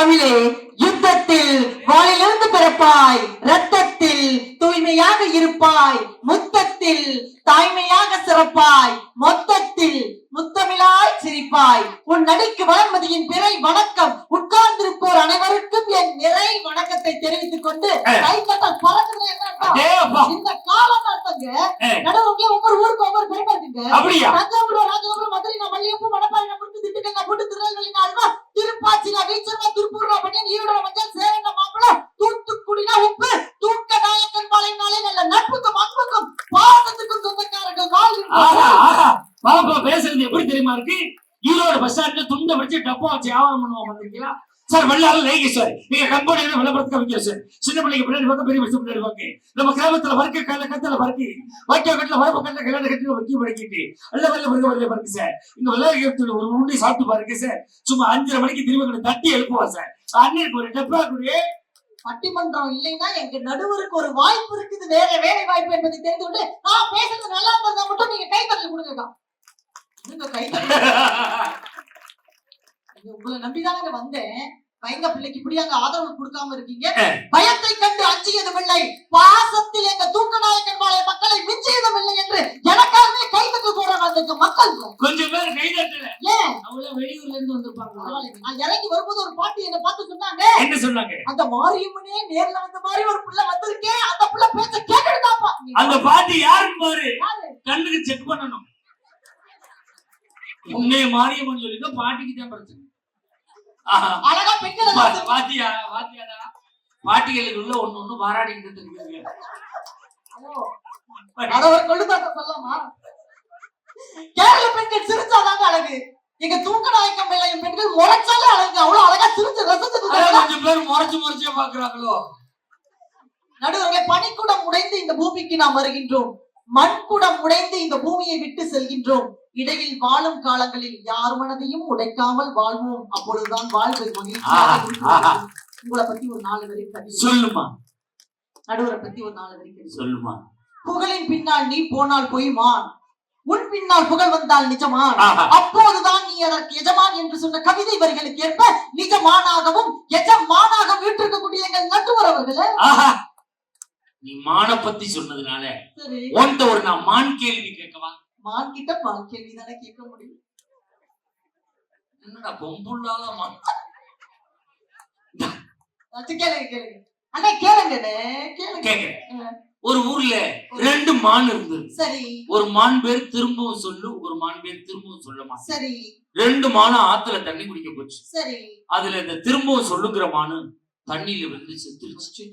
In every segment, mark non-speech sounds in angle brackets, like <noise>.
தமிழே யுத்தத்தில் வாளிலிருந்து பிறப்பாய் ரத்தத்தில் தூய்மையாக இருப்பாய் முத்தத்தில் தாய்மையாக சிறப்பாய் மொத்தத்தில் முத்தமிழாய் சிரிப்பாய். உன் நடிக்கு வளர்மதியின் பிறை வணக்கம். உட்கார்ந்திருப்போர் அனைவருக்கும் என் நிறை வணக்கத்தை தெரிவித்துக் கொண்டு கைத்தட்டல் பறக்குது. இந்த காலம் அர்த்தங்க ஏய், நடுவுல ஒவ்வொரு ஊருக்கு ஒவ்வொரு பெருமை இருக்குங்க தஞ்சாவூர் ராஜகோபுரம் மதுரை நான் மல்லிகைப்பூ மணப்பாறை நான் முட்டு திண்டுக்கல் நான் போட்டு திருநெல்வேலி நான் அல்வா திருப்பாச்சி நான் வீச்சர்மா திருப்பூர் நான் பண்ணியன் ஈரோட மஞ்சள் சேரன் நான் மாம்பழம் தூத்துக்குடி நான் உப்பு தூக்க நாயக்கன் நாளை நல்ல நட்புக்கும் அன்புக்கும் பாசத்துக்கும் சொந்தக்காரர்கள் ஆஹா. பாப்பா பேசுறது எப்படி தெரியுமா இருக்கு? ஈரோடு பஸ் ஸ்டாண்ட்ல துண்டை வச்சு டப்பா வச்சு வியாபாரம் பண்ணுவோம் வந்திருக்கீங்களா சார் வெள்ளாள லேகி சார். நீங்க கம்பெனி விளம்பரத்துக்கு வைக்கிற சார். சின்ன பிள்ளைங்க பின்னாடி பக்கம் பெரிய பஸ் பின்னாடி நம்ம கிராமத்துல வர்க்க கல்ல கத்துல வர்க்கி வைக்க கட்டில வரப்பு கல்ல கல்யாண கட்டில வக்கி படிக்கிட்டு. நல்ல வல்ல வருக வரல பாருங்க சார். இந்த விளையாட்டு ஒரு உருண்டை சாப்பிட்டு பாருங்க சார். சும்மா அஞ்சரை மணிக்கு திரும்ப கொண்டு தட்டி எழுப்புவா சார். அண்ணனுக்கு ஒரு டப்பா கூடிய. பட்டிமன்றம் இல்லைன்னா எங்க நடுவருக்கு ஒரு வாய்ப்பு இருக்குது. வேற வேலை வாய்ப்பு என்பதை தெரிந்து கொண்டு நான் பேசுறது நல்லா இருந்தா மட்டும் நீங்க கைத்தட்டல் கொடுங்க உங்களை நம்பிதானங்க வந்தேன். பயங்க பிள்ளைக்கு இப்படி அங்க ஆதரவு கொடுக்காம இருக்கீங்க? பயத்தை கண்டு அஞ்சியதும் இல்லை பாசத்தில் எங்க தூக்கநாயக்கன் மாலை மக்களை மிஞ்சியதும் இல்லை என்று எனக்காகவே கைத்தட்டல் போறாங்க அந்த மக்கள். கொஞ்சம் பேர் ஏன்? அவ்வளவு வெளியூர்ல இருந்து வந்திருப்பாங்க. நான் இறங்கி வரும்போது ஒரு பாட்டி என்ன பார்த்து சொன்னாங்க. என்ன சொன்னாங்க? அந்த மாரியம்மனே நேர்ல வந்த மாதிரி ஒரு புள்ள வந்திருக்கே. அந்த புள்ள பேச்ச கேட்டுட்டாப்பா அந்த பாட்டி யாருன்னு பாரு. கண்ணுக்கு செக் பண்ணணும். உன்னைய மாரியம்மன் சொல்லிட்டு பாட்டிக்கு தான் பிரச்சனை. அழகா பெண்கள் பாத்தியா பாத்தியாடா பாட்டிகளுக்கு உள்ள ஒண்ணு ஒண்ணு கொள்ளுதாட்ட சொல்லலாமா கேரள பெண்கள் சிரிச்சாதாங்க அழகு. எங்க தூக்க நாயக்கம் மேலையும் பெண்கள் முறைச்சாலே அழகு. அவ்வளவு அழகா சிரிச்சு ரசிச்சு கொஞ்சம் பேர் முறைச்சு முறைச்சே பாக்குறாங்களோ நடுவர்களே பனிக்குடம் உடைந்து இந்த பூமிக்கு நாம் வருகின்றோம். மண்குடம் உடைந்து இந்த பூமியை விட்டு செல்கின்றோம். இடையில் வாழும் காலங்களில் யார் மனதையும் உடைக்காமல் வாழ்வோம். அப்பொழுதுதான் வாழ்வு. உங்களை பத்தி ஒரு நாலு வரி கவிதை. சொல்லுமா? நடுவரை பத்தி ஒரு நாலு வரி. சொல்லுமா? புகழின் பின்னால் நீ போனால் பொய்மான். உன் பின்னால் புகழ் வந்தால் நிஜமான். அப்போதுதான் நீ அதற்கு எஜமான் என்று சொன்ன கவிதை வரிகளுக்கு ஏற்ப நிஜமானாகவும் எஜமானாக வீட்டிருக்கக்கூடிய எங்கள் நட்டுவர் அவர்களே. நீ மான பத்தி சொன்னதுனால உன்கிட்ட ஒரு நான் மான் கேள்வி கேட்கவா? மான் கிட்ட பால் கேள்வி தானே கேட்க முடியும்? என்னடா பொம்புள்ளால மான்? கேளுங்க கேளுங்க. அண்ணா கேளுங்கண்ணே கேளுங்க. ஒரு ஊர்ல ரெண்டு மான் இருந்தது. சரி. ஒரு மான் பேர் திரும்பவும் சொல்லு ஒரு மான் பேர் திரும்பவும் சொல்லுமா சரி. ரெண்டு மானும் ஆத்துல தண்ணி குடிக்க போச்சு. சரி. அதுல இந்த திரும்பவும் சொல்லுங்கிற மானு தண்ணியில விழுந்து செத்துருச்சு.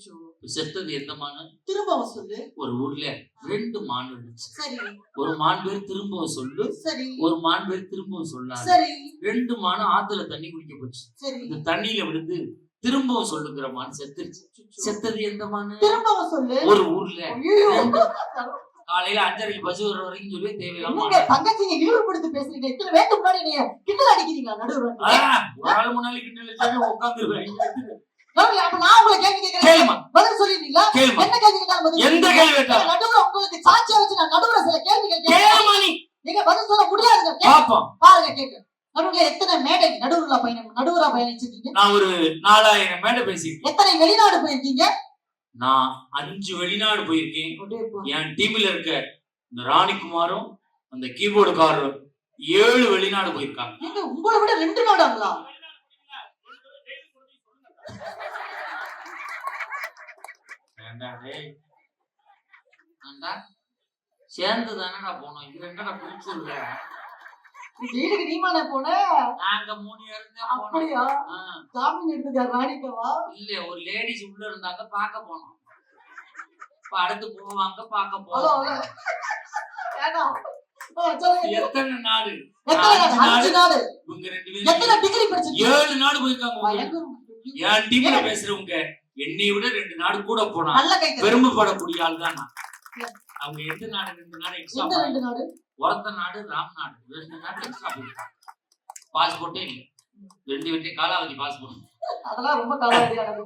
செத்தது எந்த மானு திரும்பவும் சொல்லு. ஒரு ஊர்ல ரெண்டு மான் இருந்துச்சு. சரி. ஒரு மான் பேர் திரும்பவும் சொல்லு. சரி. ஒரு மான் பேர் திரும்பவும் சொல்லாது. சரி. ரெண்டு மானும் ஆத்துல தண்ணி குடிக்க போச்சு. சரி. இந்த தண்ணியில விழுந்து திரும்பவும் சொல்லுங்கிற மான் செத்துருச்சு. செத்தது எந்த மானு? திரும்பவும் சொல்லு. ஒரு ஊர்ல காலையில அஞ்சரைக்கு பஸ் வர வரைக்கும் சொல்லி தேவையில்லாம தங்கச்சிங்க இழிவுபடுத்தி பேசுறீங்க. இத்தனை வேட்டு முன்னாடி நீங்க கிண்டல் அடிக்கிறீங்களா நடுவர் ஆ, ஒரு ஆள் முன்னாடி கிட்ட உட்காந்துருவேன். நடுவுல, அப்ப நான் உங்களை கேள்வி கேட்கிறேன். கேளுமா. பதில் சொல்லிருந்தீங்களா என்ன கேள்வி கேட்டாலும் பதில் எந்த. கேள்வி கேட்டாலும். நடுவுல உங்களுக்கு சாட்சியா வச்சு நான் நடுவுல சில கேள்விகள் கேட்கிறேன். நீங்க பதில் சொல்ல முடியாதுங்க கே- பாப்போம். பாருங்க கேட்க நடுவுல எத்தனை மேடை நடுவுல பயணம் நடுவுரா பயணிச்சிருக்கீங்க? நான் ஒரு நாலாயிரம் மேல பேசியிருக்கேன். எத்தனை வெளிநாடு போயிருக்கீங்க? நான் அஞ்சு வெளிநாடு போயிருக்கேன். என் டீம்ல இருக்க இந்த ராணிக்குமாரும் அந்த கீபோர்டுக்காரரும் ஏழு வெளிநாடு போயிருக்காங்க. உங்களை விட ரெண்டு நாடாங்களா? சேர்ந்து தானடா போனோம். இது பிரிச்சு நீமானே போன? நாங்க மூணு பேரும் போனோம். அப்படியா? ஜாமீன் எடுத்துக்கா ராணிக்கவா இல்ல ஒரு லேடிஸ் உள்ள இருந்தாங்க பார்க்க போனோம். அடுத்து போவாங்க ஆ, சொல்லுங்க. எத்தனை நாடு? அஞ்சு நாடு இவங்க ரெண்டு பேரும் ஏழு நாடு போயிருக்காங்க. என் டீம்ல பேசுறவங்க. என்னை விட ரெண்டு நாடு கூட போனா. பெருமைப்படக்கூடிய ஆள் தான் நான். அவங்க எந்த நாடு ரெண்டு நாடு எக்ஸ்ட்ரா ரெண்டு நாடு? ராம் நாடு. ரெண்டு நாடு எக்ஸ்ட்ரா பாஸ்போர்ட்டே இல்ல. ரெண்டு வீட்டு காலாவதி பாஸ்போர்ட். அதெல்லாம் ரொம்ப காலாவதியானது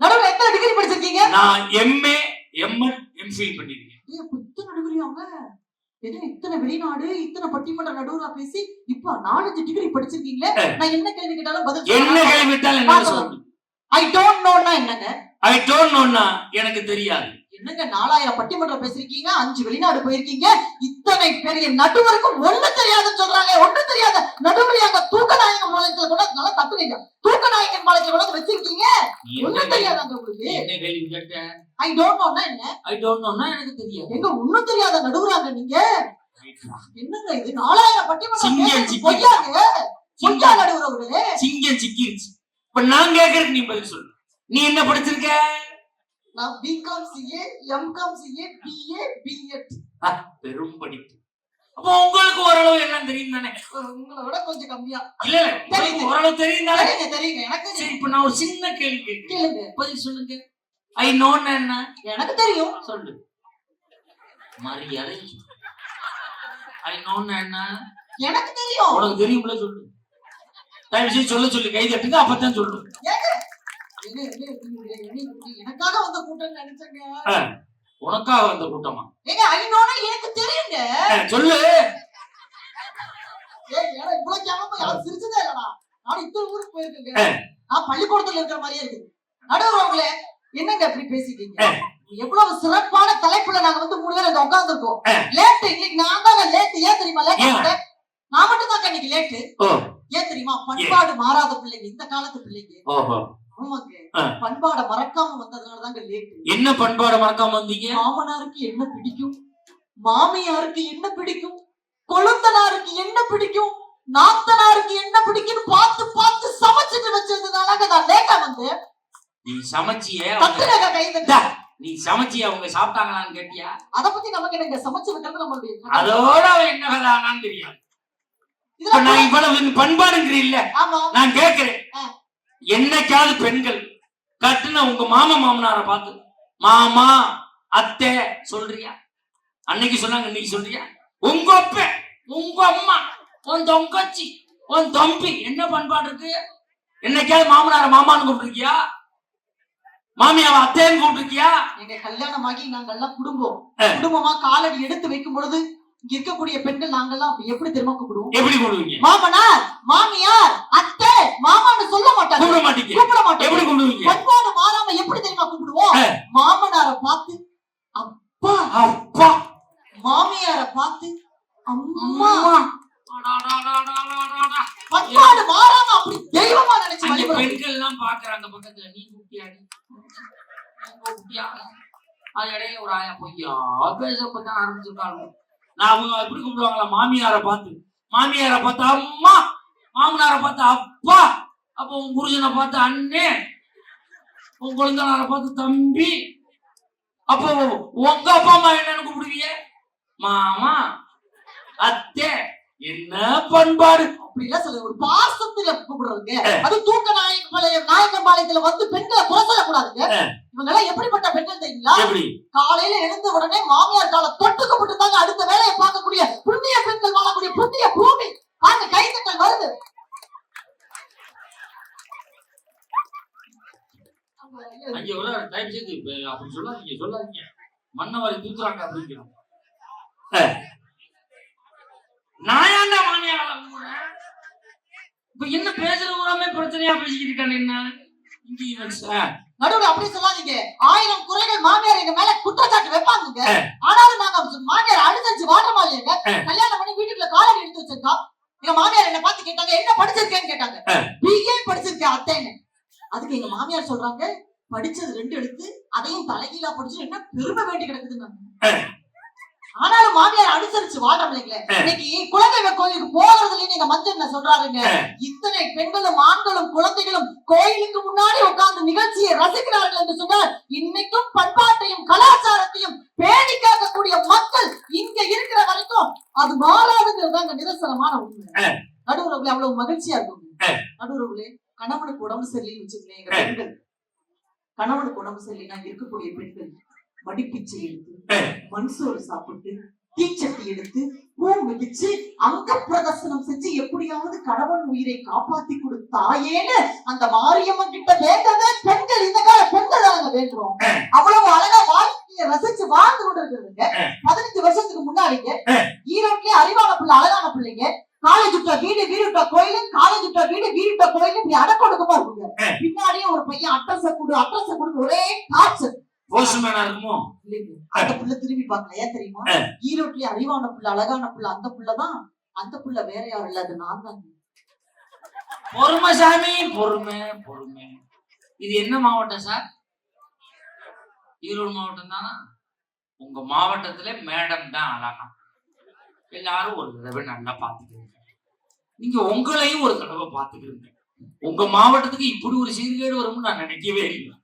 நடுவுல எத்தனை டிகிரி படிச்சிருக்கீங்க? நான் எம்ஏ எம்எட் எம்ஃபில் பண்ணிருக்கேன். ஏய், புத்தன டிகிரி அவங்க? என்ன இத்தனை வெளிநாடு இத்தனை பட்டிமன்ற நடுவரா பேசி இப்ப நாலஞ்சு டிகிரி படிச்சிருக்கீங்களே? நான் என்ன கேள்வி கேட்டாலும் பதில் என்ன கேள்வி விட்டால் என்ன சொல்லு ஐ டோன்ட் நோன்னா என்னங்க? ஐ டோன்ட் நோன்னா எனக்கு தெரியாது. என்னங்க நாலாயிரம் பட்டிமன்றம் பேசிருக்கீங்க? அஞ்சு வெளிநாடு போயிருக்கீங்க? இத்தனை பெரிய நடுவருக்கும் ஒண்ணு தெரியாதுன்னு சொல்றாங்க. ஒண்ணு தெரியாத நடுவர் அங்க தூக்கநாயகன் பாளையத்துல கூட நல்லா தட்டுறீங்க தூக்கநாயகன் பாளையத்துல கூட வச்சிருக்கீங்க? கேள்வி- தெரியாதாங்க உங்களுக்கு? என்ன கேள்வி கேட்ட? ஐ டோன்ட் நோன்னா என்ன? ஐ டோன்ட் நோன்னா எனக்கு தெரியாது. எங்க ஒண்ணும் தெரியாத நடுவுறாங்க நீங்க? என்னங்க இது நாலாயிரம் பட்டிமன்றம். பொய்யாங்க பொய்யா நடுவர் அவர்களே சிங்கம் சிக்கிருச்சு. இப்ப நான் கேக்குறதுக்கு நீ பதில் சொல்லு. நீ என்ன படிச்சிருக்க? நான் BCom CA MCom CA BA BEd பெரும் படிப்பு. அப்போ உங்களுக்கு ஓரளவு எல்லாம் தெரியும் தானே? உங்களை விட கொஞ்சம் கம்மியா. இல்ல ஓரளவு தெரியும் தானே? தெரியுங்க எனக்கு சரி இப்ப நான் ஒரு சின்ன கேள்வி கேட்கிறேன் கேளுங்க. பதில் சொல்லுங்க. ஐ நோன்னு என்ன? எனக்கு தெரியும். சொல்லு. மரியாதை. ஐ நோன்னு என்ன? எனக்கு தெரியும். உனக்கு தெரியும்ல சொல்லு. தயவு செய்து சொல்ல சொல்லி. கை தட்டுங்க அப்பதான் சொல்லு. ஏங்க, என்ன, என்ன, என்ன, என்ன, என்ன, எனக்காக வந்த கூட்டம் நினைச்சேங்க. உனக்காக வந்த கூட்டமா? ஏங்க ஐநோனா எனக்கு தெரியுங்க. சொல்லு. ஏய், ஏன்னா இவ்வளவு கேவலமா யாரும் சிரிச்சதே இல்லடா. நான் இத்தனை ஊருக்கு போயிருக்கேங்க. நான் பள்ளிக்கூடத்துல இருக்கிற மாதிரியே இருக்குது. நடுவர்களே என்னங்க இப்படி பேசிட்டீங்க. எவ்வளவு சிறப்பான தலைப்புல நாங்க வந்து மூணு பேர் அங்க உட்கார்ந்துருக்கோம். லேட் இன்னைக்கு நான் லேட் ஏன் தெரியுமா? லேட் நான் மட்டும் இன்னைக்கு லேட்டு ஏன் தெரியுமா? பண்பாடு மாறாத பிள்ளைங்க இந்த காலத்து பிள்ளைங்க. பண்பாட மறக்காம வந்ததுனால தாங்க லேட்டு என்ன பண்பாடு மறக்காம வந்தீங்க? மாமனாருக்கு என்ன பிடிக்கும்? மாமியாருக்கு என்ன பிடிக்கும்? கொழுந்தனாருக்கு என்ன பிடிக்கும்? நாத்தனாருக்கு என்ன பிடிக்கும்னு பார்த்து பார்த்து சமைச்சிட்டு வச்சதுனாலங்க நான் லேட்டா வந்து நீ சமைச்சிய நீ சமைச்சிய அவங்க சாப்பிட்டாங்களான்னு கேட்டியா? அத பத்தி நமக்கு என்னங்க சமைச்சு வைக்கிறது நம்மளுடைய. அதோட என்ன தெரியாது. இப்ப இதுல நான் இவ்வளவு கேக்குறேன். என்னைக்காவது பெண்கள் கட்டுன உங்க மாமா மாமனார பார்த்து மாமா அத்தை சொல்றியா? அன்னைக்கு சொன்னாங்க இன்னைக்கு சொல்றியா? உங்க அப்ப உங்க அம்மா உன் தொங்கச்சி உன் தம்பி என்ன பண்பாடு இருக்கு? என்னைக்காவது மாமனார மாமான்னு கூப்பிட்டுருக்கியா? மாமியாவை அத்தைன்னு கூப்பிட்டுருக்கியா? எங்க கல்யாணமாகி நாங்கெல்லாம் குடும்பம். குடும்பமா காலடி எடுத்து வைக்கும் பொழுது இருக்கக்கூடிய பெண்கள் நாங்கெல்லாம் எப்படி தெரியுமா கூப்பிடுவோம்? எப்படி கூப்பிடுவீங்க? மாமனார் மாமியார் அத்தை மாமான்னு சொல்ல மாட்டாங்க. கூப்பிட மாட்டீங்க. கூப்பிட மாட்டோம் எப்படி கூப்பிடுவீங்க? பண்பாடு மாறாம எப்படி தெரியுமா கூப்பிடுவோம். மாமனார பார்த்து அப்பா அப்பா. மாமியார பார்த்து அம்மா. பண்பாடு மாறாம அப்படி தெய்வமா நினைச்சு பெண்கள் எல்லாம் பாக்குறாங்க பக்கத்துல. நீ குட்டியாடி நீ குட்டியா அது இடையில ஒரு ஆயா பொய்யா பேசப்பதான் ஆரம்பிச்சிருக்காங்க. நான் அவங்க எப்படி கும்பிடுவாங்களா? மாமியாரை பார்த்து. மாமியாரை பார்த்து அம்மா! மாமனாரை பார்த்து அப்பா! அப்போ உன் புருஷனை பார்த்து அண்ணே! உன் குழந்தைனார பார்த்து தம்பி! அப்போ உங்க அப்பா அம்மா என்னன்னு கூப்பிடுவீங்க? மாமா அத்தை என்ன பண்பாடு? அப்படி இல்ல சொல்ல ஒரு பாசத்துல கூப்பிடுறதுங்க. அது தூக்க நாயக்க பாளையம் நாயக்கன் பாளையத்துல வந்து பெண்களை குறை சொல்லக்கூடாதுங்க. இவங்க எல்லாம் எப்படிப்பட்ட பெண்கள் தெரியுங்களா? காலையில எழுந்த உடனே மாமியார் கால தொட்டுக்கப்பட்டு தாங்க அடுத்த வேலையை பார்க்கக்கூடிய புண்ணிய பெண்கள் வாழக்கூடிய புண்ணிய பூமி. அந்த கைத்தட்டல் வருது. டைம் அப்படி சொல்லாதீங்க சொல்லாதீங்க. மன்னவாரி ஏன்டா மாமியார்? இப்ப என்ன பேசுற ஊராமே பிரச்சனையா பேசிக்கிட்டு இருக்கானே என்ன? நடுவுல அப்படி சொல்லாதீங்க. ஆயிரம் குறைகள் மாமியார் எங்க மேல குற்றச்சாட்டு வைப்பாங்க. ஆனாலும் நாங்க மாமியார் அனுசரிச்சு வாடுறோமா இல்லையாங்க ஆ. கல்யாணம் பண்ணி வீட்டுக்குள்ள காலடி எடுத்து வச்சிருக்கோம். எங்க மாமியார் என்ன பார்த்து கேட்டாங்க? என்ன படிச்சிருக்கேன்னு கேட்டாங்க. பிஏ படிச்சிருக்கேன் அத்தைன்னு? அதுக்கு எங்க மாமியார் சொல்றாங்க படிச்சது ரெண்டு எடுத்து அதையும் தலைகீழா படிச்சு என்ன பெருமை வேண்டி கிடக்குதுன்னு ஆனாலும் மாமியார் அனுசரிச்சு வாழறோம் இல்லைங்களே. இன்னைக்கு குலதெய்வ கோயிலுக்கு போகிறதுலயே நீங்க மஞ்சள் என்ன சொல்றாருங்க. இத்தனை பெண்களும் ஆண்களும் குழந்தைகளும் கோயிலுக்கு முன்னாடி உட்கார்ந்து நிகழ்ச்சியை ரசிக்கிறார்கள் என்று சொன்னால் இன்னைக்கும் பண்பாட்டையும் கலாச்சாரத்தையும் பேணி காக்கக்கூடிய மக்கள் இங்க இருக்கிற வரைக்கும் அது மாறாதுங்கிறது அங்க நிதர்சனமான உண்மை. நடுவுறவுல அவ்வளவு மகிழ்ச்சியா இருக்கும். நடுவுறவுல கணவனுக்கு உடம்பு சரியில்லைன்னு வச்சுக்கலேன் எங்க. பெண்கள் கணவனுக்கு உடம்பு சரியில்லைன்னா இருக்கக்கூடிய பெண்கள் மடிப்பிச்சை எடுத்து ஆ. மண் சோறு சாப்பிட்டு தீச்சட்டி எடுத்து பூ மிதிச்சு அங்க பிரதர்சனம் செஞ்சு எப்படியாவது கணவன் உயிரை காப்பாத்தி கொடுத்தாயேன்னு அந்த மாரியம்மன் கிட்ட வேண்டதே பெண்கள் இந்த கால பெண்கள் நாங்க வேண்டுறோம் அவ்வளவு அழகா வாழ்க்கைய ரசிச்சு வாழ்ந்து கொண்டு இருக்கிறதுங்க பதினஞ்சு வருஷத்துக்கு முன்னாடிங்க. ஈரோட்லயே அறிவான பிள்ளை அழகான பிள்ளைங்க காலேஜ் விட்டா வீடு வீடு விட்டா கோயில் காலேஜ் விட்டா வீடு வீடு விட்டா கோயில் இப்படி அடக்கொடுக்கமா இருக்குங்க. பின்னாடியே ஒரு பையன் அட்ரஸ கொடு அட்ரஸ கொடு ஒரே டார்ச்சர் போஸ்ட்மேனா இருக்குமோ. அந்த புள்ள திரும்பி பார்க்கல. ஏன் தெரியுமா? ஆ. ஈரோட்லயே அறிவான புள்ள அழகான புள்ள அந்த புள்ளதான் அந்த புள்ள வேற யாரும் இல்ல. அது நான் தான். பொறுமை சாமி பொறுமை பொறுமை. இது என்ன மாவட்டம் சார்? ஈரோடு மாவட்டம் தானா? உங்க மாவட்டத்துல மேடம் தான் அழகா. எல்லாரும் ஒரு தடவை நல்லா பாத்துக்கிறீங்க நீங்க உங்களையும் ஒரு தடவை பாத்துக்கிறீங்க உங்க மாவட்டத்துக்கு இப்படி ஒரு சீர்கேடு வரும்னு நான் நினைக்கவே இல்லை.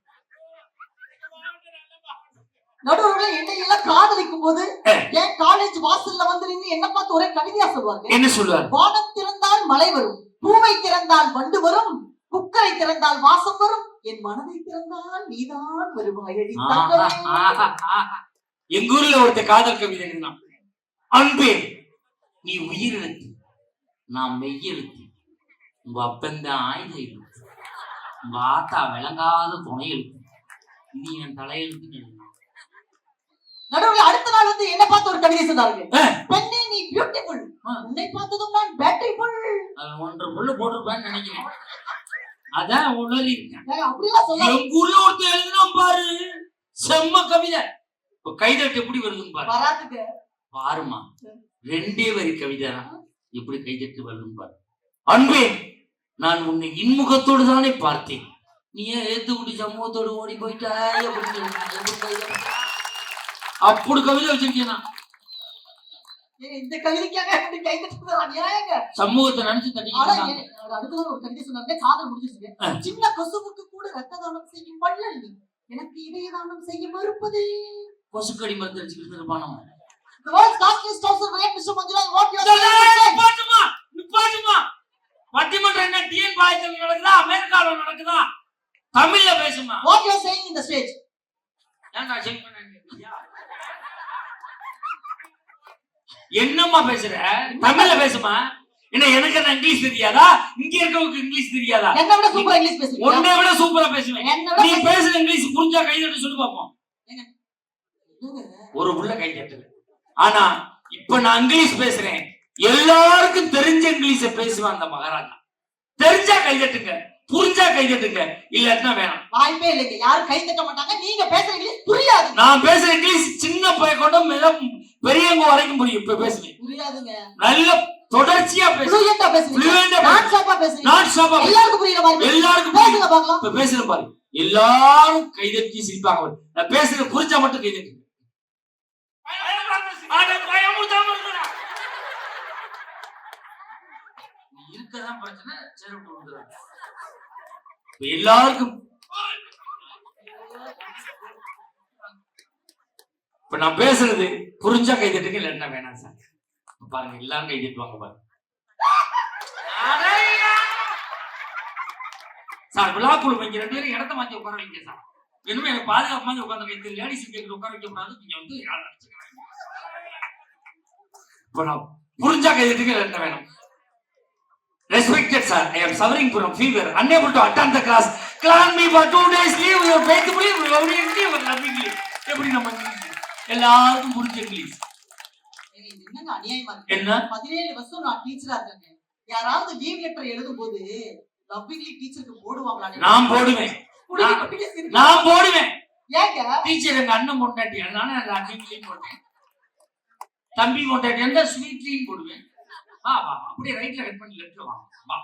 நடுவர்கள என்னை எல்லாம் காதலிக்கும் போது. என் காலேஜ் வாசல்ல வந்து நின்னு என்ன பார்த்து ஒரே கவிதையா சொல்லுவாங்க என்ன சொல்லுவார் வானம் திறந்தால் மழை வரும் பூவை திறந்தால் வண்டு வரும் குக்கரை திறந்தால் வாசம் வரும் என் மனதை திறந்தால் நீதான் வருவாய் அடி தங்கமே. எங்க ஊர்ல ஒருத்த காதல் கவிதை எழுதினான் அன்பே நீ உயிரெழுத்து நான் மெய்யெழுத்து. உங்க அப்பந்தான் ஆயுத எழுத்து உங்க ஆத்தா விளங்காத துணை எழுத்து இது என் தலையெழுத்துன்னு நடுவுல அடுத்த நாள் வந்து என்ன பார்த்து ஒரு கவிதை சொன்னாங்க ஆ. பெண்ணே நீ பியூட்டிஃபுல். உன்னை பார்த்ததும் நான் பேட்டரிஃபுல் அது ஒன்றரை புல்லு போட்டிருப்பேன்னு நினைக்கிறேன். அதான் இருக்கேன். அப்படிலாம் சொல்ல எங்க ஊர்ல ஒருத்தர் எழுதினான் பாரு. செம்ம கவிதை. இப்ப கைதட்டு எப்படி வருதுன்னு பாரு. வராதுங்க. பாருமா ரெண்டே வரி கவிதை. எப்படி கைதட்டு வருதுன்னு பாரு. அன்பே நான் உன்னை இன்முகத்தோடு தானே பார்த்தேன். நீ ஏன் ஏத்து விட்டு சமூகத்தோடு ஓடி போயிட்டாய் அப்படின்னு? அப்படி கவிதை ஏங்க, இந்த கவிதைக்காக சமூகத்தை நினைச்சு சொன்னாங்க காதல் முடிஞ்சிருச்சு ஆ. சின்ன கொசுவுக்கு கூட ரத்த தானம் செய்யும் வள்ளல் எனக்கு இதய தானம் செய்ய மறுப்பதே கொசுக்கடி மருந்து அடிச்சுக்கிட்டு இருப்பானோ The world's costliest house of Viet, Mr. Manjula, what you are saying? நிப்பாட்டுமா நிப்பாட்டுமா பட்டிமன்றம் என்ன டிஎன் பாளையத்தில் நடக்குதா அமெரிக்காவில் நடக்குதா தமிழ்ல பேசுமா saying in the stage? ஏன்டா செக் பண்ண என்னம்மா பேசுற? தமிழ்ல பேசுமா? என்ன எனக்கு என்ன இங்கிலீஷ் தெரியாதா? இங்க இருக்கவங்களுக்கு இங்கிலீஷ் தெரியாதா? என்னை விட சூப்பரா இங்கிலீஷ் பேசுறீங்க உன்னை விட சூப்பரா பேசுவேன். நீ பேச- பேசுற இங்கிலீஷ் புரிஞ்சா கை தட்டு சொல்லி என்னங்க? ஒரு புள்ள கை தட்டுது ஆனா இப்ப நான் இங்கிலீஷ் பேசுறேன். எல்லாருக்கும் தெரிஞ்ச இங்கிலீஷ பேசுவேன் அந்த மகாராஜா. தெரிஞ்சா கை தட்டுங்க. புரிஞ்சா கை தட்டுங்க. இல்லாட்டினா வேணாம். வாய்ப்பே இல்லைங்க. யாரும் கை தட்ட மாட்டாங்க. நீங்க பேசுற இங்கிலீஷ் புரியாது. நான் பேசுற இங்கிலீஷ் சின்ன பையன் கொண்டு மிக பெரியவங்க வரைக்கும் புரியும். இப்ப பேசுவேன் புரியாதுங்க. நல்ல தொடர்ச்சியா பேசுவேன் எல்லாருக்கும் புரியுற மாதிரி. எல்லாருக்கும். பேசுங்க பார்க்கலாம். இப்ப பேசுறேன் பாரு எல்லாரும் கைதட்டி சிரிப்பாங்க. நான் பேசுறது புரிஞ்சா மட்டும் கைதட்டு <laughs> இருக்கதான் பிரச்சனை எல்லாருக்கும் இப்ப நான் பேசுறது புரிஞ்சா கை கைதட்டுங்க இல்லைன்னா வேணாம் சார். பாருங்க எல்லாரும் கை தட்டுவாங்க பாருங்க. அடையா. சார் விழாக்குழு வைங்க. ரெண்டு பேரும் இடத்த மாத்தி உட்கார வைங்க சார். வேணுமே எனக்கு பாதுகாப்பு மாதிரி உட்காந்து வைத்து லேடிஸ் கேட்டு உட்கார வைக்க கூடாது. நீங்க வந்து யாரை நினைச்சுக்கிறாங்க இப்ப நான் புரிஞ்சா கை கைதுக்கு என்ன வேணும். Respected sir I am suffering from fever unable to attend unable to attend the class. Clan me for two days leave. Your faithfully your lovely எப்படி நம்ம எல்லாருக்கும் புரிஞ்ச இங்கிலீஷ். என்ன? பதினேழு வருஷம் நான் டீச்சரா இருக்கேன் யாராவது லீவ் லெட்டர் எழுதும் போது லவ்விங்லி டீச்சருக்கு போடுவாங்களா? நான் போடுவேன். நான் போடுவேன். ஏங்க? டீச்சர் எங்க அண்ணன் பொண்டாட்டி அதனால நான் போட்டேன் தம்பி பொண்டாட்டி இருந்தா ஸ்வீட்லையும் போடுவேன். வா. அப்படியே ரைட்ல கட் பண்ணி லெஃப்ட்ல வா. வா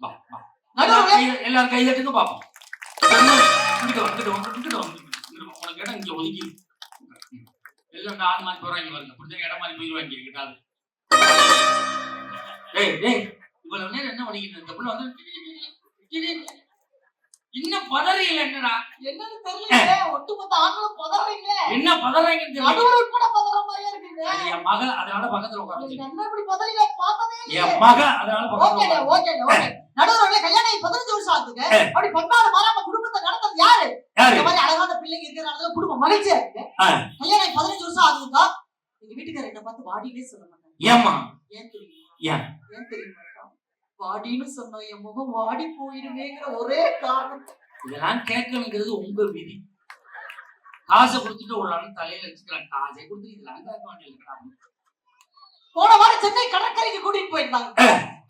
வா வா. எல்லாரும் நடுவுல? கை- எல்லாரும் கை தட்டுங்க பாப்போம் இங்கிட்டு வா, இங்கிட்டு வா, இங்கிட்டு வா, இங்கிட்டு வா. உனக்கு இடம் இங்க ஒதுக்கி. எல்லாம் இந்த ஆள் மாதிரி போறாங்க பாருங்க புரிஞ்ச இடம் மாதிரி போயிருவாங்க கிட்டாது இவ்வளவு நேரம் என்ன பண்ணிக்கிட்டு புள்ள வந்து இன்னும் என்னடா? என்னன்னு தெரியல ஒட்டுமொத்த ஆண்களும் பதறீங்க என்ன பதறாங்கன்னு தெரியல. நடுவர் உட்பட பதற மாதிரியா இருக்குங்க. என் மக அதனால பக்கத்துல. என்ன இப்படி பதறீங்க? பார்த்ததே இல்லையே. என் மக அதனால பக்கத்துல ஓகேங்க உட்கார ஓகேங்க ஓகே. நடுவரோட கல்யாணம் ஆகி பதினஞ்சு வருஷம் ஆகுதுங்க. ஆ. அப்படி பண்பாடு மாறாம குடும்பத்தை நடத்துறது யாரு? யாரு? இந்த மாதிரி அழகான பிள்ளைங்க இருக்கிறனால குடும்பம். மகிழ்ச்சியா இருக்கு. கல்யாணம் ஆகி பதினஞ்சு வருஷம் ஆகுதுக்கா எங்க வீட்டுக்காரர் என்ன பார்த்து வாடினே சொல்ல மாட்டாங்க. ஏம்மா? ஏன் தெரியுமா? ஏன்? ஏன் தெரியுமா வாடின்னு சொன்னா என் முகம் வாடி போயிடுமேங்கிற ஒரே காரணம். இதெல்லாம் கேட்கணுங்கிறது உங்க விதி. காசை கொடுத்துட்டு ஒரு ஆள் தலையில வச்சுக்கிறான். காசை கொடுத்து இதுல அங்க வாங்கிருக்கிறான் போன வாரம் சென்னை கடற்கரைக்கு கூட்டிட்டு போயிருந்தாங்க.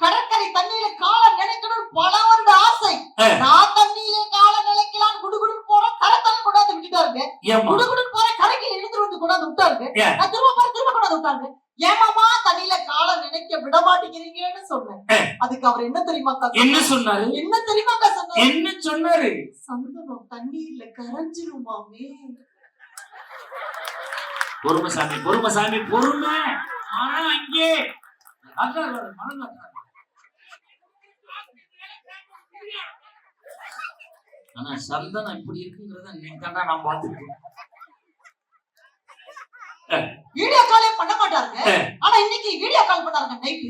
கடற்கரை தண்ணியில கால நினைக்கணும் பல வருட ஆசை. நான் தண்ணியில கால நினைக்கலாம் குடுகுடுன்னு போறேன் கரத்தால கொண்டாந்து விட்டுட்டாருங்க. குடுகுடுன்னு போற கரைக்கு எழுந்து வந்து கொண்டாந்து விட்டாருங்க. ஏன்? நான் திரும்ப போற திரும்ப கொண்டாந்து விட்டாங்க ஏமாமா தண்ணியில கால நினைக்க விட மாட்டேங்கிறீங்கன்னு சொன்னேன். அதுக்கு அவர் என்ன தெரியுமா என்ன சொன்னாரு? என்ன தெரியுமாக்கா சொன்னாரு? என்ன சொன்னாரு? சந்தனம் தண்ணீர்ல கரைஞ்சிருமாமே. பொறுமைசாமி பொறுமைசாமி பொறுமை. மரம் அங்கே அதான் வரும். ஆனா சந்தனம் இப்படி இருக்குங்கிறத இன்னைக்கு தான் நான் பார்த்துருக்கேன் வீடியோ காலே பண்ண மாட்டாருங்க. ஆனா இன்னைக்கு வீடியோ கால் பண்ணாருங்க நைட்டு.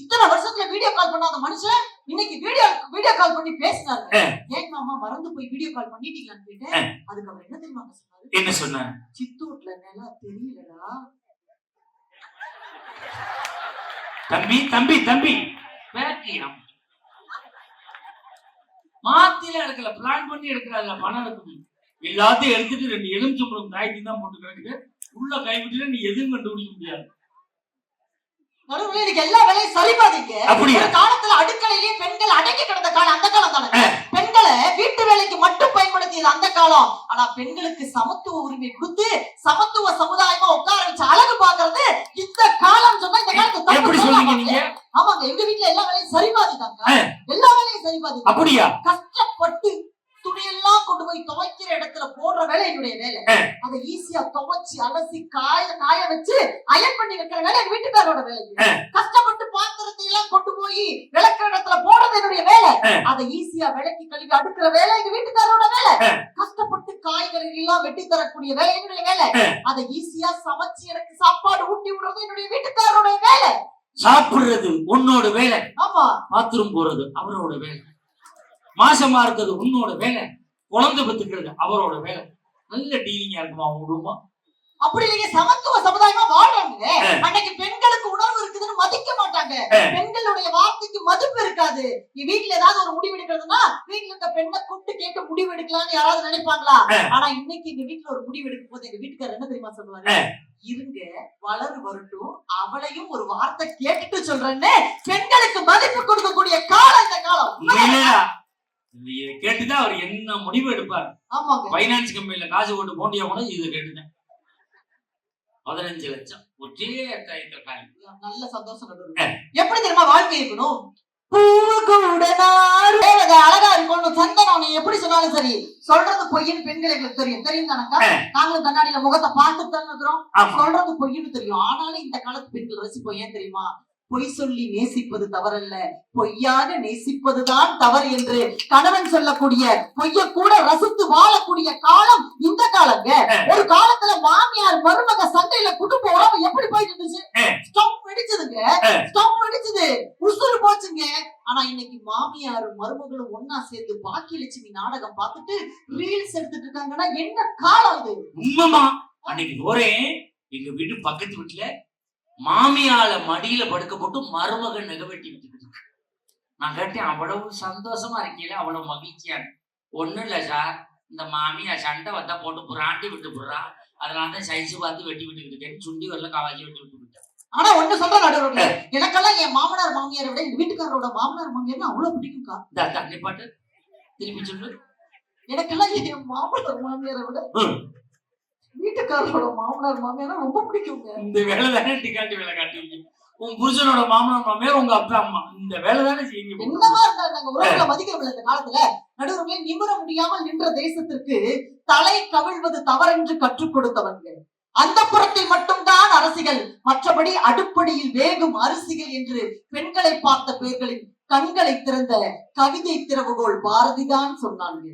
இத்தனை வருஷத்துல வீடியோ கால் பண்ணாத மனுஷன் இன்னைக்கு வீடியோ வீடியோ கால் பண்ணி பேசினாரு. ஏன் மாமா மறந்து போய் வீடியோ கால் பண்ணிட்டீங்களான்னு. கேட்டேன் அதுக்கு அவர் என்ன தெரியுமா சொன்னாரு என்ன சொன்ன சித்தூட்ல நிலா தெரியலடா தம்பி தம்பி தம்பி. பேட்டியம் மாத்தில எடுக்கல பிளான் பண்ணி எடுக்கிறாங்க பணம் இருக்குது எல்லாத்தையும் எடுத்துட்டு ரெண்டு எலுமிச்சம்பழம் காய்ச்சி தான் போட்டு கிடக்குது உள்ள கைவிட்டு நீ எதுவும் கண்டுபிடிக்க முடியாது. இன்னைக்கு எல்லா வேலையும் சரிபாதிங்க அப்படியா? காலத்துல அடுக்கலையிலேயே பெண்கள் அடங்கி கிடந்த காலம் அந்த காலம் தானே? பெண்களை வீட்டு வேலைக்கு மட்டும் பயன்படுத்தியது அந்த காலம். ஆனா பெண்களுக்கு சமத்துவ உரிமை கொடுத்து சமத்துவ சமுதாயமா உட்கார வச்சு அழகு பாக்குறது இந்த காலம் சொன்னா இந்த காலத்து எப்படி சொல்றீங்க ஆமாங்க எங்க வீட்டுல எல்லா வேலையும் சரிபாதிதாங்க. எல்லா வேலையும் சரிபாதி அப்படியா? கஷ்டப்பட்டு துணியெல்லாம் கொண்டு போய் துவைக்கிற இடத்துல போடுற வேலை என்னுடைய வேலை. அதை ஈஸியா துவைச்சு அலசி காய காய வச்சு அயன் பண்ணி வைக்கிற வேலை எங்க வீட்டுக்காரோட வேலை. கஷ்டப்பட்டு பாத்திரத்தை எல்லாம் கொண்டு போய் விளக்குற இடத்துல போடுறது என்னுடைய வேலை. அதை ஈஸியா விளக்கி கழுவி அடுக்கிற வேலை எங்க வீட்டுக்காரோட வேலை. கஷ்டப்பட்டு காய்கறி எல்லாம் வெட்டி தரக்கூடிய வேலை என்னுடைய வேலை. அதை ஈஸியா சமைச்சு எனக்கு சாப்பாடு ஊட்டி விடுறது என்னுடைய வீட்டுக்காரோட வேலை சாப்பிடுறது உன்னோட வேலை ஆமா பாத்ரூம் போறது அவரோட வேலை மாசமா இருக்கிறது உன்னோட வேலை குழந்தை பெத்துக்கிறது அவரோட வேலை. நல்ல டீலிங்கா இருக்குமா குடும்பம்? அப்படி நீங்க சமத்துவ சமுதாயமா வாழ்றாங்க ஆ. அன்னைக்கு பெண்களுக்கு உணர்வு இருக்குதுன்னு மதிக்க மாட்டாங்க. பெண்களுடைய வார்த்தைக்கு மதிப்பு இருக்காது. நீ வீட்டுல ஏதாவது ஒரு முடிவு எடுக்கிறதுனா வீட்டுல இருக்க பெண்ணை கூப்பிட்டு கேட்டு முடிவு எடுக்கலாம்னு யாராவது நினைப்பாங்களா. ஆனா இன்னைக்கு எங்க வீட்டுல ஒரு முடிவு எடுக்கும் போது எங்க வீட்டுக்காரர் என்ன தெரியுமா சொல்லுவாரு? ஆ. இருங்க வளரு வரட்டும் அவளையும் ஒரு வார்த்தை கேட்டுட்டு சொல்றேன்னு பெண்களுக்கு மதிப்பு கொடுக்கக்கூடிய காலம் இந்த காலம். கேட்டுதான் அவர் என்ன முடிவு எடுப்பார்? பைனான்ஸ் கம்பெனில காசு போட்டு போண்டியா கூட இதை கேட்டுதான். பதினஞ்சு லட்சம். காலி. நல்ல சந்தோஷம். எப்படி தெரியுமா வாழ்க்கை இருக்கணும்? அழகா இருக்கணும் சந்தனம் எப்படி சொன்னாலும் சரி சொல்றது பொய்ன்னு பெண்கள் எங்களுக்கு தெரியும். தெரியும் தானக்கா. நாங்களும் கண்ணாடியில முகத்தை பார்த்து தான் சொல்றது பொய்ன்னு தெரியும். ஆனாலும் இந்த காலத்து பெண்கள் ரசிப்போம். ஏன் தெரியுமா? பொய் சொல்லி நேசிப்பது தவறல்ல. பொய்யாக நேசிப்பதுதான் தவறு என்று கணவன் சொல்லக்கூடிய பொய்ய கூட ரசித்து வாழக்கூடிய காலம் இந்த காலங்க. ஒரு காலத்துல மாமியார் மருமக சண்டையில குடும்ப உறவு எப்படி போயிட்டு இருந்துச்சு. ஸ்டவ் வெடிச்சதுங்க. ஸ்டவ் வெடிச்சது. உசுறு போச்சுங்க. ஆனா இன்னைக்கு மாமியாரும் மருமகளும் ஒன்னா சேர்ந்து பாக்கியலட்சுமி நாடகம் பார்த்துட்டு ரீல்ஸ் எடுத்துட்டு இருக்காங்கன்னா என்ன காலம் இது? உண்மைமா அன்னைக்கு போறேன். எங்க வீட்டு பக்கத்து வீட்டுல மாமியால மடியில படுக்க போட்டு மருமகன் நெகவெட்டி விட்டுக்கிட்டு. நான் கேட்டேன் அவ்வளவு சந்தோஷமா இருக்கீங்களே அவ்வளவு மகிழ்ச்சியா. ஒண்ணும் இல்ல சார் இந்த மாமியா சண்டை வந்தா போட்டு புறாண்டி விட்டு புடுறா. அதனால தான் சைஸ் பார்த்து வெட்டி விட்டுக்கிட்டு இருக்கேன் சுண்டி வரல காவாச்சி வெட்டி விட்டு விட்டேன் ஆனா ஒண்ணு சொல்ற நடுவில் எனக்கெல்லாம் என் மாமனார் மாமியாரை விட எங்க வீட்டுக்காரரோட மாமனார் மாமியார் அவ்வளவு பிடிக்கும்க்கா. இந்த தண்ணி பாட்டு திருப்பி சொல்லு. எனக்கெல்லாம் என் மாமனார் மாமியாரை விட. வீட்டுக்காரரோட மாமனார் மாமியாரை ரொம்ப பிடிக்குங்க. இந்த வேலை தானே டிகாட்டி வேலை காட்டுவீங்க உன் புருஷனோட மாமனார் மாமியார் உங்க அப்பா அம்மா. இந்த வேலை தானே செய்யுங்க என்னவா இருந்தா நாங்க உறவுகளை மதிக்கிறோம் இந்த காலத்துல. நடுவுல நிமிர முடியாமல் நின்ற தேசத்திற்கு தலை கவிழ்வது தவறென்று கற்றுக் கொடுத்தவங்க. அந்த புறத்தில் மட்டும்தான் அரசிகள் மற்றபடி அடுப்படியில் வேகும் அரிசிகள் என்று பெண்களை பார்த்த பேர்களின் கண்களை திறந்த கவிதை திறவுகோல் பாரதிதான் சொன்னாங்க.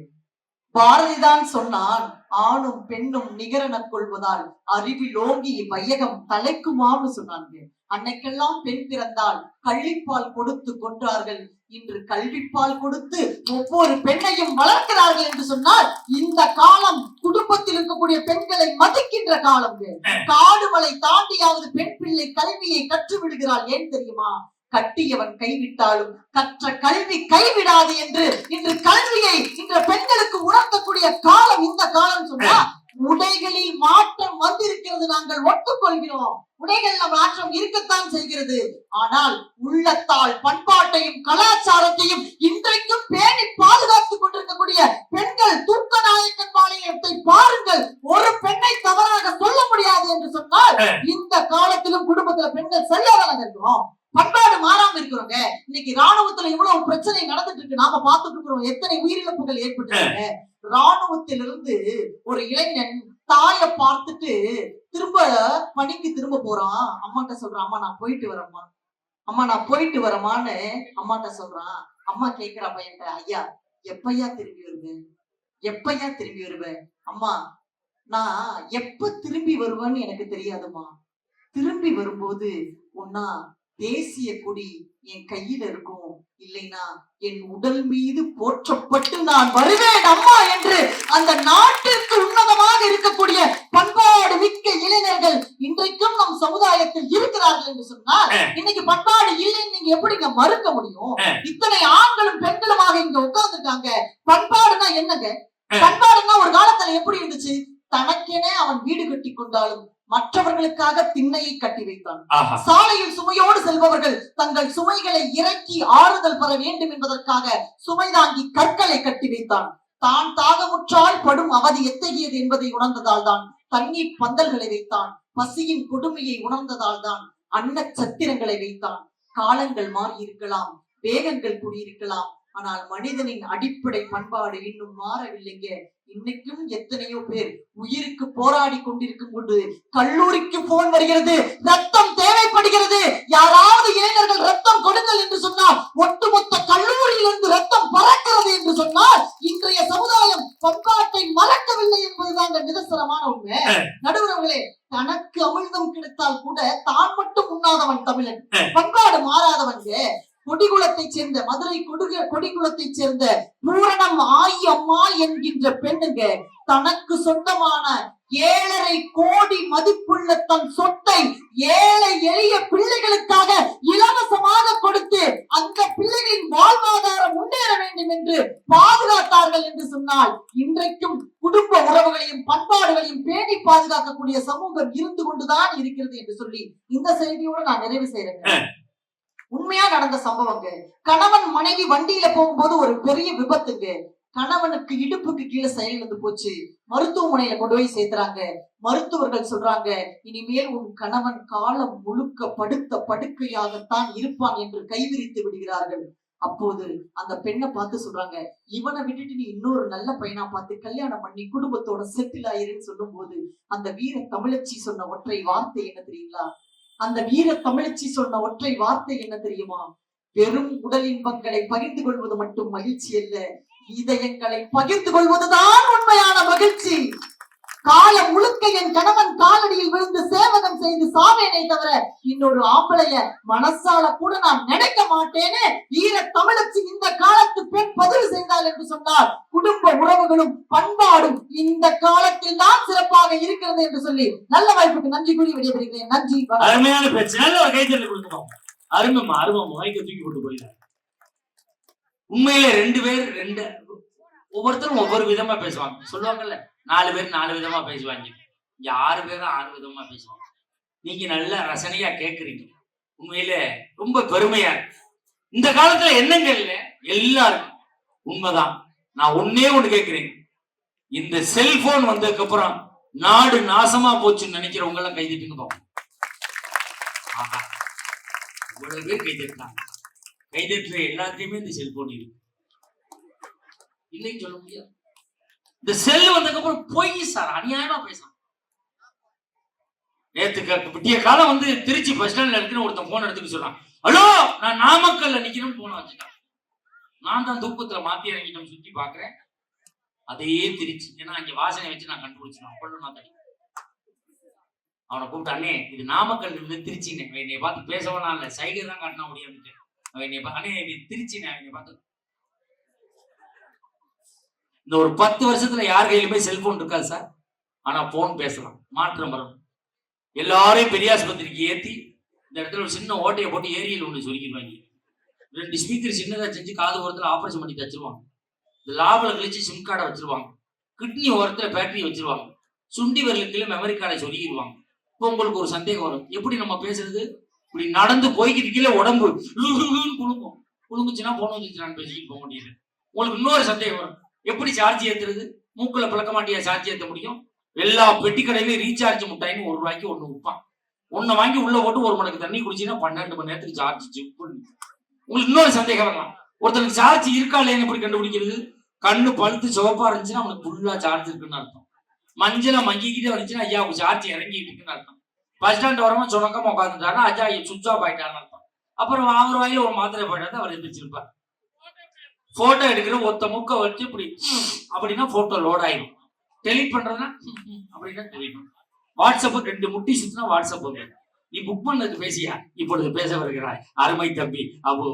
பாரதிதான் சொன்னான் ஆணும் பெண்ணும் நிகரெனக் கொள்வதால் அறிவிலோங்கி வையகம் தலைக்குமான்னு சொன்னாங்க. அன்னைக்கெல்லாம் பெண் பிறந்தால் கள்ளிப்பால் கொடுத்து கொன்றார்கள். இன்று கல்விப்பால் கொடுத்து ஒவ்வொரு பெண்ணையும் வளர்க்கிறார்கள் என்று சொன்னால் இந்த காலம் குடும்பத்தில் இருக்கக்கூடிய பெண்களை மதிக்கின்ற காலம் காடுமலை தாண்டியாவது பெண் பிள்ளை கல்வியை கற்று விடுகிறாள் ஏன் தெரியுமா? கட்டியவன் கைவிட்டாலும் கற்ற கல்வி கைவிடாது என்று இன்று கல்வியை இன்று பெண்களுக்கு உணர்த்தக்கூடிய காலம் இந்த காலம் சொன்னா உடைகளில் மாற்றம் வந்திருக்கிறது நாங்கள் ஒத்துக்கொள்கிறோம். உடைகள்ல மாற்றம் இருக்கத்தான் செய்கிறது. ஆனால் உள்ளத்தால் பண்பாட்டையும் கலாச்சாரத்தையும் இன்றைக்கும் பேணி பாதுகாத்துக் கொண்டிருக்கக்கூடிய பெண்கள் தூக்கநாயக்கன் பாளையத்தை பாருங்கள். ஒரு பெண்ணை தவறாக சொல்ல முடியாது என்று சொன்னால் இந்த காலத்திலும் குடும்பத்துல பெண்கள் சரியாதானங்க இருக்கிறோம் பண்பாடு மாறாம இருக்கிறோங்க. இன்னைக்கு ராணுவத்துல இவ்வளவு பிரச்சனை நடந்துட்டு இருக்கு. நாம பார்த்துட்டு இருக்கிறோம். எத்தனை உயிரிழப்புகள் ஏற்பட்டு ராணுவத்திலிருந்து ஒரு இளைஞன் தாயை பார்த்துட்டு திரும்ப பணிக்கு திரும்ப போறான். அம்மாட்ட சொல்றான் அம்மா நான் போயிட்டு வரேம்மா. அம்மா நான் போயிட்டு வரமான்னு அம்மாட்ட சொல்றான். அம்மா கேக்குறா பையன்ட்ட ஐயா எப்பையா திரும்பி வருவேன் எப்பையா திரும்பி வருவேன் அம்மா நான் எப்ப திரும்பி வருவேன்னு எனக்கு தெரியாதும்மா. திரும்பி வரும்போது ஒன்னா தேசிய கொடி என் கையில இருக்கும். இல்லைன்னா என் உடல் மீது போற்றப்பட்டு நான் வருவேன் அம்மா என்று அந்த நாட்டிற்கு உன்னதமாக இருக்கக்கூடிய பண்பாடு மிக்க இளைஞர்கள் இன்றைக்கும் நம் சமுதாயத்தில் இருக்கிறார்கள் என்று சொன்னால் இன்னைக்கு பண்பாடு இல்லைன்னு நீங்க எப்படிங்க மறுக்க முடியும்? இத்தனை ஆண்களும் பெண்களுமாக இங்க உட்கார்ந்துருக்காங்க. பண்பாடுனா என்னங்க? பண்பாடுனா ஒரு காலத்துல எப்படி இருந்துச்சு? தனக்கென அவன் வீடு கட்டி கொண்டாலும் மற்றவர்களுக்காக திண்ணையை கட்டி வைத்தான் சாலையில் சுமையோடு செல்பவர்கள் தங்கள் சுமைகளை இறக்கி ஆறுதல் பெற வேண்டும் என்பதற்காக சுமை தாங்கி கற்களை கட்டி வைத்தான். தான் தாகமுற்றால் படும் அவதி எத்தகையது என்பதை உணர்ந்ததால் தான் தண்ணீர் பந்தல்களை வைத்தான். பசியின் கொடுமையை உணர்ந்ததால் தான் அன்ன சத்திரங்களை வைத்தான். காலங்கள் மாறி இருக்கலாம் வேகங்கள் கூடியிருக்கலாம். ஆனால் மனிதனின் அடிப்படை பண்பாடு இன்னும் மாறவில்லைங்க. இன்னைக்கும் எத்தனையோ பேர் உயிருக்கு போராடி கொண்டிருக்கும் போது கல்லூரிக்கு போன் வருகிறது ரத்தம் தேவைப்படுகிறது. யாராவது இளைஞர்கள் ரத்தம் கொடுங்கள் என்று சொன்னால் ஒட்டுமொத்த கல்லூரியிலிருந்து ரத்தம் பறக்கிறது என்று சொன்னால் இன்றைய சமுதாயம் பண்பாட்டை மறக்கவில்லை என்பதுதான் நிதர்சனமான உண்மை. நடுவர்களே தனக்கு அமிழ்தம் கிடைத்தால் கூட தான் மட்டும் உண்ணாதவன் தமிழன். பண்பாடு மாறாதவங்க கொடிகுலத்தை சேர்ந்த மதுரை கொடுக கொடிகுலத்தை சேர்ந்த பூரணம் ஆயம்மா என்கின்ற பெண்ணுங்க தனக்கு சொந்தமான ஏழரை கோடி மதிப்புள்ள தன் சொத்தை ஏழை எளிய பிள்ளைகளுக்காக இலவசமாக கொடுத்து அந்த பிள்ளைகளின் வாழ்வாதாரம் முன்னேற வேண்டும் என்று பாதுகாத்தார்கள் என்று சொன்னால் இன்றைக்கும் குடும்ப உறவுகளையும் பண்பாடுகளையும் பேணி பாதுகாக்கக்கூடிய சமூகம் இருந்து கொண்டுதான் இருக்கிறது என்று சொல்லி இந்த செய்தியோட நான் நிறைவு செய்யறேன் உண்மையா நடந்த சம்பவங்க. கணவன் மனைவி வண்டியில போகும்போது ஒரு பெரிய விபத்துங்க. கணவனுக்கு இடுப்புக்கு கீழே செயலிழந்து போச்சு. மருத்துவமனையில கொண்டு போய் சேர்த்துறாங்க. மருத்துவர்கள் சொல்றாங்க இனிமேல் உன் கணவன் காலம் முழுக்க படுத்த படுக்கையாகத்தான் இருப்பான் என்று கைவிரித்து விடுகிறார்கள். அப்போது அந்த பெண்ணை பார்த்து சொல்றாங்க இவனை விட்டுட்டு நீ இன்னொரு நல்ல பையனா பார்த்து கல்யாணம் பண்ணி குடும்பத்தோட செட்டில் ஆயிருன்னு சொல்லும் போது அந்த வீர தமிழச்சி சொன்ன ஒற்றை வார்த்தை என்ன தெரியுங்களா? அந்த வீர தமிழச்சி சொன்ன ஒற்றை வார்த்தை என்ன தெரியுமா? வெறும் உடல் இன்பங்களை பகிர்ந்து கொள்வது மட்டும் மகிழ்ச்சி அல்ல இதயங்களை பகிர்ந்து கொள்வதுதான் உண்மையான மகிழ்ச்சி. காலம் முழுக்க என் கணவன் காலடியில் விழுந்து சேவகம் செய்து சாவேனே தவிர இன்னொரு ஆம்பளைய மனசால கூட நான் நினைக்க மாட்டேன்னு ஈர தமிழச்சி இந்த காலத்து பெண் பதிவு செய்தாள் என்று சொன்னால் குடும்ப உறவுகளும் பண்பாடும் இந்த காலத்தில் தான் சிறப்பாக இருக்கிறது என்று சொல்லி நல்ல வாய்ப்புக்கு நன்றி கூறி விடைபெறுகிறேன். நன்றி அருமையான பேச்சு. நல்ல ஒரு கைத்தறி கொடுக்கணும் அருமம் அருமம் வாய்க்க தூக்கி போட்டு போயிட்டாங்க. உண்மையில ரெண்டு பேர் ரெண்டு ஒவ்வொருத்தரும் ஒவ்வொரு விதமா பேசுவாங்க. சொல்லுவாங்கல்ல நாலு பேர் நாலு விதமா பேசுவாங்க. இங்க ஆறு பேரும் ஆறு விதமா பேசுவாங்க. நீங்க நல்ல ரசனையா கேக்குறீங்க. உண்மையில ரொம்ப பெருமையா இருக்கு. இந்த காலத்துல என்னங்க இல்லை? எல்லாருக்கும் உண்மைதான். நான் ஒன்னே ஒண்ணு கேக்குறேன். இந்த செல்போன் வந்ததுக்கு அப்புறம் நாடு நாசமா போச்சுன்னு நினைக்கிறவங்க எல்லாம் கைதிட்டுங்க பாப்போம். இவ்வளவு பேர் கைதட்டாங்க கைதட்டுற எல்லாத்தையுமே இந்த செல்போன் இருக்கு. இல்லைன்னு சொல்ல முடியாது. இந்த செல் வந்ததுக்கு அப்புறம் பொய் சார் அநியாயமா பேசலாம் நேத்துக்கு விட்டிய காலம் வந்து திருச்சி பஸ் ஸ்டாண்ட்ல இருக்கிற ஒருத்தன் போன் எடுத்துக்க சொல்றான். ஹலோ நான் நாமக்கல்ல நிக்கணும் போன வச்சுட்டான். நான் தான் தூக்கத்துல மாத்தி இறங்கிட்டோம் சுத்தி பாக்குறேன். அதே திருச்சி. ஏன்னா அங்க வாசனை வச்சு நான் கண்டுபிடிச்சிருவேன். அப்பொழுது நான் தடி. அவனை கூப்பிட்டு அண்ணே இது நாமக்கல் இருந்து திருச்சின்னு. என்னை பார்த்து பேசவனா இல்ல சைகை தான் காட்டினா முடியாது அவன் என்னை பா- அண்ணே இது திருச்சின்னு. என்னை பார்த்து இந்த ஒரு பத்து வருஷத்துல யார் கையிலுமே செல்போன் இருக்காது சார் ஆனா போன் பேசலாம். மாற்றம் வரும் எல்லாரையும் பெரியாஸ்பத்திரிக்கு ஏத்தி இந்த இடத்துல ஒரு சின்ன ஓட்டையை போட்டு ஏரியல் ஒன்று சொல்லிக்கிடுவாங்க ரெண்டு ஸ்பீக்கர் சின்னதாக செஞ்சு காது ஓரத்தில் ஆப்ரேஷன் பண்ணி தச்சிருவாங்க. இந்த லாபில் கழிச்சு சிம் கார்டை வச்சிருவாங்க. கிட்னி ஓரத்தில் பேட்டரி வச்சிருவாங்க. சுண்டி வரலுக்குள்ள மெமரி கார்டை சொல்லிடுவாங்க இப்போ உங்களுக்கு ஒரு சந்தேகம் வரும். எப்படி நம்ம பேசுறது? இப்படி நடந்து போய்கிட்டு கீழே உடம்பு குழுங்கும் குழுங்குச்சுன்னா போன வந்துச்சு நான் பேசிக்கிட்டு போக முடியல. உங்களுக்கு இன்னொரு சந்தேகம் வரும். எப்படி சார்ஜ் ஏத்துறது? மூக்குல பிளக்க மாட்டியா சார்ஜ் ஏத்த முடியும்? எல்லா பெட்டி கடையிலயும் ரீசார்ஜ் முட்டாயின்னு ஒரு ரூபாய்க்கு ஒண்ணு விற்பான் ஒண்ணு வாங்கி உள்ள போட்டு ஒரு மணிக்கு தண்ணி குடிச்சீங்கன்னா பன்னெண்டு மணி நேரத்துக்கு சார்ஜ் உங்களுக்கு இன்னொரு சந்தேகம் வரலாம். ஒருத்தனுக்கு சார்ஜ் இருக்கா இல்லையான்னு எப்படி கண்டுபிடிக்கிறது? கண்ணு பழுத்து சிவப்பா இருந்துச்சுன்னா அவனுக்கு ஃபுல்லா சார்ஜ் இருக்குன்னு அர்த்தம். மஞ்சள மங்கிக்கிட்டே வந்துச்சுன்னா ஐயா உங்க சார்ஜ் இறங்கிட்டு இருக்குன்னு அர்த்தம். பஸ் ஸ்டாண்ட் வரமா சுணக்கமா உட்காந்துட்டாருன்னா ஐயா சுவிச் ஆஃப் ஆயிட்டான்னு அர்த்தம். அப்புறம் அவர் வாயில ஒரு மாத்திரை போயிட்டா அவர் எந்திரிச்சிருப்பார். போட்டோ எடுக்கிற ஒத்த முக்க வச்சு இப்படி அப்படின்னா போட்டோ லோட் ஆயிடும் டெலிட் பண்றதுன்னா அப்படின்னா டெலிட் வாட்ஸ்அப் ரெண்டு முட்டி சுத்தினா வாட்ஸ்அப் வந்து நீ புக் பண்ணது பேசியா? இப்பொழுது பேச வருகிறாய். அருமை தம்பி அவ்வளோ